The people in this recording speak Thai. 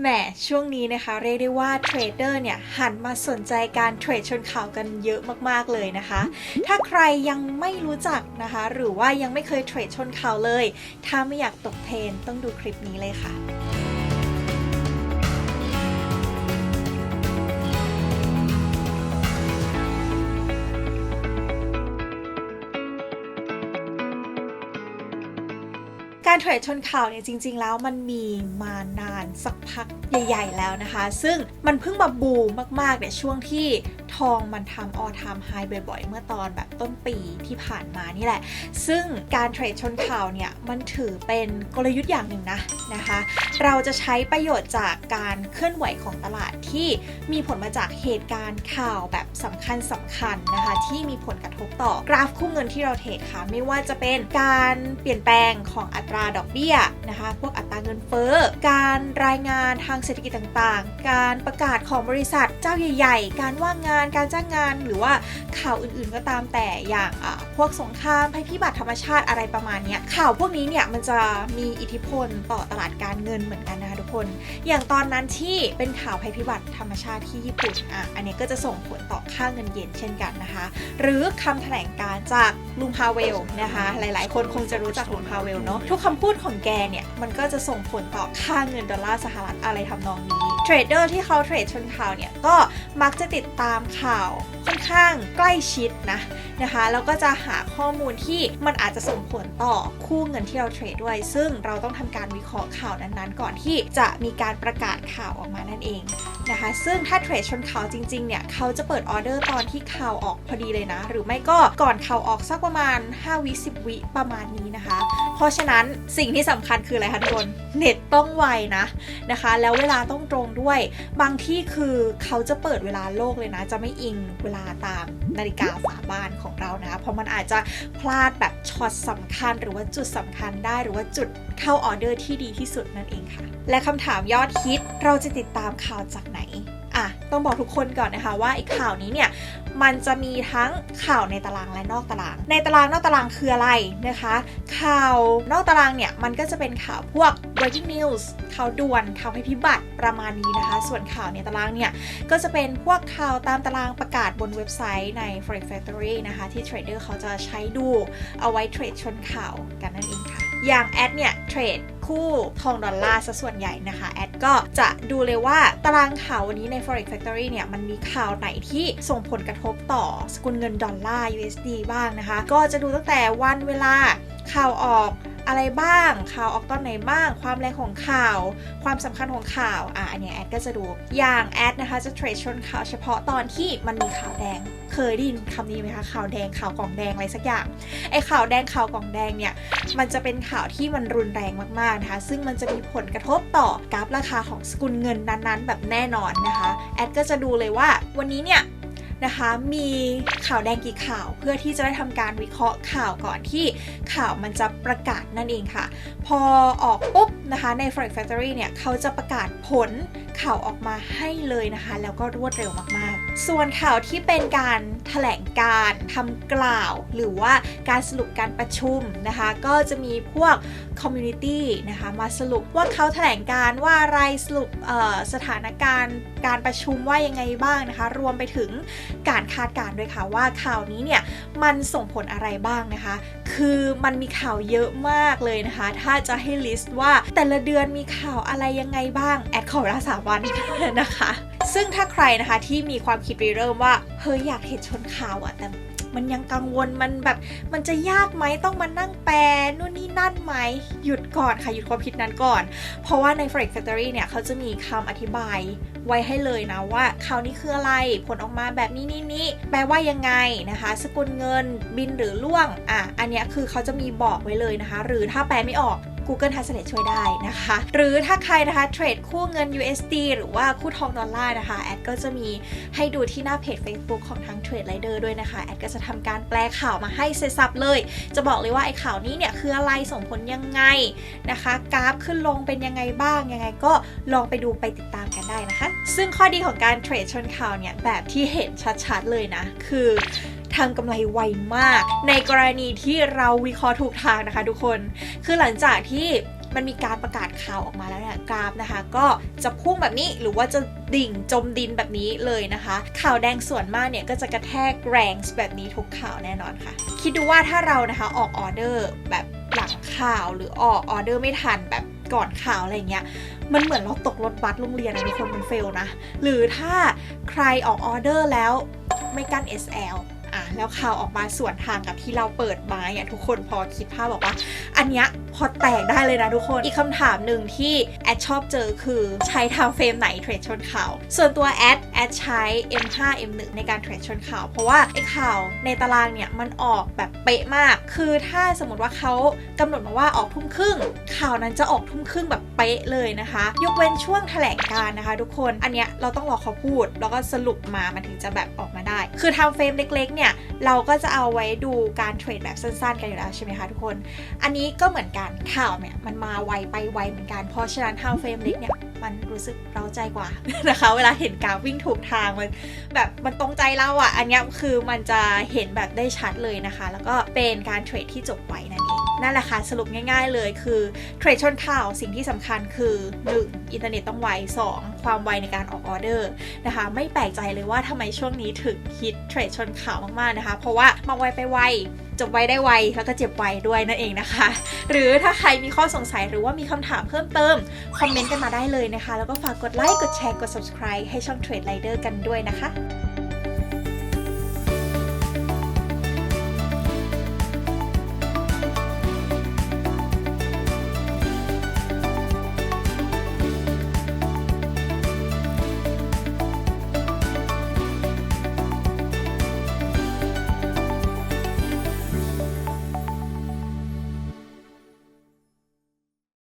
แหมช่วงนี้นะคะ เรียกได้ว่าเทรดเดอร์เนี่ยหันมาสนใจการเทรดชนข่าวกันเยอะมากๆเลยนะคะ ถ้าใครยังไม่รู้จักนะคะ หรือว่ายังไม่เคยเทรดชนข่าวเลย ถ้าไม่อยากตกเทรนต้องดูคลิปนี้เลยค่ะ การเทรดชนข่าวเนี่ยจริง ๆ แล้วมันมีมานานสักพัก ใหญ่ๆแล้วนะคะ ซึ่งมันเพิ่งมาบูมมากๆเนี่ยช่วงที่ทองมันทำออทามไฮบ่อยๆ เมื่อตอนแบบต้นปีที่ผ่านมานี่แหละ ซึ่งการเทรดชนข่าวเนี่ยมันถือเป็นกลยุทธ์อย่างหนึ่งนะนะคะ เราจะใช้ประโยชน์จากการเคลื่อนไหวของตลาดที่มีผลมาจากเหตุการณ์ข่าวแบบสำคัญสำคัญนะคะ ที่มีผลกระทบต่อกราฟคู่เงินที่เราเทรดค่ะ ไม่ว่าจะเป็นการเปลี่ยนแปลงของอัตราดอกเบี้ยนะคะ พวกอัตราเงินเฟ้อการรายงานทางเศรษฐกิจต่างๆ การประกาศของบริษัทเจ้าใหญ่ ๆ การว่างงาน การจ้างงาน หรือว่าข่าวอื่นๆก็ตามแต่อย่างอะพวกสงครามภัยพิบัติธรรมชาติอะไรประมาณนี้ข่าวพวกนี้เนี่ยมันจะมีอิทธิพลต่อตลาดการเงินเหมือนกันนะคะทุกคน อย่างตอนนั้นที่เป็นข่าวภัยพิบัติธรรมชาติที่ญี่ปุ่นอะอันนี้ก็จะส่งผลต่อค่าเงินเยนเช่นกันนะคะ หรือคำแถลงการจากลุงพาเวลนะคะ หลายๆ คนคงจะรู้จักลุงพาเวลเนาะทุกคำพูดของแกเนี่ยมันก็จะส่งผลต่อค่าเงินดอลลาร์สหรัฐอะไรทำนองนี้เทรดเดอร์ที่เขาเทรดชนข่าวเนี่ยก็มักจะติดตามข่าวค่อนข้างใกล้ชิดนะนะคะแล้วก็จะหาข้อมูลที่มันอาจจะส่งผลต่อคู่เงินที่เราเทรดด้วย ซึ่งเราต้องทำการวิเคราะห์ข่าวนั้นๆ ก่อนที่จะมีการประกาศข่าวออกมานั่นเองนะคะ ซึ่งถ้าเทรดชนข่าวจริงๆเนี่ยเขาจะเปิดออเดอร์ตอนที่ข่าวออกพอดีเลยนะ หรือไม่ก็ก่อนข่าวออกสักประมาณ 5 วิ10 วิประมาณนี้นะคะ เพราะฉะนั้นสิ่งที่สำคัญคืออะไรคะทุกคนเน็ตต้องไวนะนะคะแล้วล้วเวลาต้องตรงด้วย บางที่คือเขาจะเปิดเวลาโลกเลยนะ จะไม่อิงเวลาตามนาฬิกาฝาบ้านของเรานะคะเพราะมันอาจจะพลาดแบบช็อตสำคัญ หรือว่าจุดสำคัญได้หรือว่าจุดเข้าออเดอร์ที่ดีที่สุดนั่นเองค่ะ และคำถามยอดฮิตเราจะติดตามข่าวจากไหน อะต้องบอกทุกคนก่อนนะคะว่าไอ้ข่าวนี้เนี่ยมันจะมีทั้งข่าวในตารางและนอกตาราง ในตารางนอกตารางคืออะไรนะคะ ข่าวนอกตารางเนี่ยมันก็จะเป็นข่าวพวก breaking news ข่าวด่วนข่าวภัยพิบัติประมาณนี้นะคะ ส่วนข่าวในตารางเนี่ยก็จะเป็นพวกข่าวตามตารางประกาศบนเว็บไซต์ใน Forex Factory นะคะ ที่เทรดเดอร์เขาจะใช้ดูเอาไว้เทรดชนข่าวกันนั่นเองค่ะ อย่างแอดเนี่ยเทรดคู่ทองดอลลาร์ซะส่วนใหญ่นะคะ แอดก็จะดูเลยว่าตารางข่าววันนี้ใน Forex Factory เนี่ย มันมีข่าวไหนที่ส่งผลกระทบต่อสกุลเงินดอลลาร์ USD บ้างนะคะ ก็จะดูตั้งแต่วันเวลาข่าวออก อะไรบ้าง ข่าวออกตอนไหนบ้าง ความแรงของข่าว ความสำคัญของข่าวอะอันเนี้ยแอดก็จะดูอย่างแอดนะคะจะเทรดชนข่าวเฉพาะตอนที่มันมีข่าวแดง เคยได้ยินคำนี้ไหมคะข่าวแดงข่าวกล่องแดงอะไรสักอย่างไอ้ข่าวแดงข่าวกล่องแดงเนี่ยมันจะเป็นข่าวที่มันรุนแรงมากๆนะคะซึ่งมันจะมีผลกระทบต่อกราฟราคาของสกุลเงินนั้นๆ แบบแน่นอนนะคะแอดก็จะดูเลยว่าวันนี้เนี่ย นะคะ มีข่าวแดงกี่ข่าวเพื่อที่จะได้ทำการวิเคราะห์ข่าวก่อนที่ข่าวมันจะประกาศนั่นเองค่ะ พอออกปุ๊บนะคะใน Forex Factory เนี่ยเขาจะประกาศผลข่าวออกมาให้เลยนะคะ แล้วก็รวดเร็วมากๆ ส่วนข่าวที่เป็นการถแถลงการทำกล่าว หรือว่าการสรุปการประชุมนะคะ ก็จะมีพวก Community นะคะมาสรุปว่าเขาแถลงการว่าอะไรสรุปสถานการณ์การประชุมว่ายังไงบ้างนะคะ รวมไปถึงการคาดการณ์ด้วยค่ะว่าข่าวนี้เนี่ยมันส่งผลอะไรบ้างนะคะ คือมันมีข่าวเยอะมากเลยนะคะ ถ้าจะให้ลิสต์ว่าแต่ละเดือนมีข่าวอะไรยังไงบ้าง แอดขอเวลาสามวันนะคะ ซึ่งถ้าใครนะคะที่มีความคิดริเริ่มว่าเฮ้ยอยากเห็นชนข่าวอะแต่ มันยังกังวลมันแบบ มันจะยากไหมต้องมานั่งแปลนู่นนี่นั่นไหมหยุดก่อนค่ะหยุดความคิดนั้นก่อน เพราะว่าใน Forex Factory เนี่ยเขาจะมีคำอธิบายไว้ให้เลยนะว่าข่าวนี้คืออะไรผลออกมาแบบนี้นี่นี่แปลว่ายังไงนะคะ สกุลเงินบินหรือล่วงอะอันเนี้ยคือเขาจะมีบอกไว้เลยนะคะ หรือถ้าแปลไม่ออก Google Translate ช่วยได้นะคะ หรือถ้าใครนะคะเทรดคู่เงิน USD หรือว่าคู่ทองดอลลาร์นะคะ แอดก็จะมีให้ดูที่หน้าเพจ Facebook ของทาง Trade Rider ด้วยนะคะ แอดก็จะทำการแปลข่าวมาให้เสร็จสับเลย จะบอกเลยว่าไอ้ข่าวนี้เนี่ยคืออะไรส่งผลยังไงนะคะ กราฟขึ้นลงเป็นยังไงบ้าง ยังไงก็ลองไปดูไปติดตามกันได้นะคะ ซึ่งข้อดีของการเทรดชนข่าวเนี่ยแบบที่เห็นชัดๆเลยนะ คือ ทำกำไรไวมาก ในกรณีที่เราวิเคราะห์ถูกทางนะคะทุกคน คือหลังจากที่มันมีการประกาศข่าวออกมาแล้วเนี่ยกราฟนะคะ ก็จะพุ่งแบบนี้หรือว่าจะดิ่งจมดินแบบนี้เลยนะคะ ข่าวแดงส่วนมากเนี่ยก็จะกระแทกแรงแบบนี้ทุกข่าวแน่นอนค่ะ คิดดูว่าถ้าเรานะคะออกออเดอร์แบบหลังข่าวหรือออกออเดอร์ไม่ทันแบบก่อนข่าวอะไรเงี้ย มันเหมือนเราตกรถบัสโรงเรียนอะทุกคนมันเฟลนะ หรือถ้าใครออกออเดอร์แล้วไม่กั้น SL อะ แล้วข่าวออกมาส่วนทางกับที่เราเปิดไม้อะทุกคนพอคิดภาพบอกว่า อันเนี้ยพอแตกได้เลยนะทุกคน อีกคำถามหนึ่งที่แอดชอบเจอคือใช้ทางเฟรมไหนเทรดชนข่าว ส่วนตัวแอดแอดใช้ M5 M1 ในการเทรดชนข่าว เพราะว่าไอ้ข่าวในตารางเนี่ยมันออกแบบเป๊ะมาก คือถ้าสมมติว่าเขากำหนดมาว่าออกทุ่มครึ่ง ข่าวนั้นจะออกทุ่มครึ่งแบบเป๊ะเลยนะคะ ยกเว้นช่วงแถลงการ์นะคะ ทุกคน อันเนี้ยเราต้องรอเขาพูด แล้วก็สรุปมามันถึงจะแบบออกมาได้ คือทำเฟรมเล็กๆเนี่ยเราก็จะเอาไว้ดูการเทรดแบบสั้นๆ กันอยู่แล้วใช่ไหมคะทุกคน อันนี้ก็เหมือนกันข่าวเนี่ยมันมาไวไปไวเหมือนกัน เพราะฉะนั้นทาวเฟรมเล็กเนี่ยมันรู้สึกเร้าใจกว่านะคะ เวลาเห็นกราฟวิ่งถูกทางมันแบบมันตรงใจเราอะ่ะ อันนี้คือมันจะเห็นแบบได้ชัดเลยนะคะ แล้วก็เป็นการเทรดที่จบไวนั่นเอง นั่นแหละค่ะสรุปง่าย ๆ เลยคือเทรดชนข่าวสิ่งที่สำคัญคือ 1. อินเทอร์เน็ตต้องไว 2. ความไวในการออกออเดอร์นะคะไม่แปลกใจเลยว่าทำไมช่วงนี้ถึงฮิตเทรดชนข่าวมากๆนะคะ เพราะว่ามาไวไปไวจบไวได้ไวแล้วก็เจ็บไวด้วยนั่นเองนะคะ หรือถ้าใครมีข้อสงสัยหรือว่ามีคำถามเพิ่มเติม คอมเมนต์กันมาได้เลยนะคะ แล้วก็ฝากกดไลค์กดแชร์กด subscribe ให้ช่อง Trade Rider กันด้วยนะคะ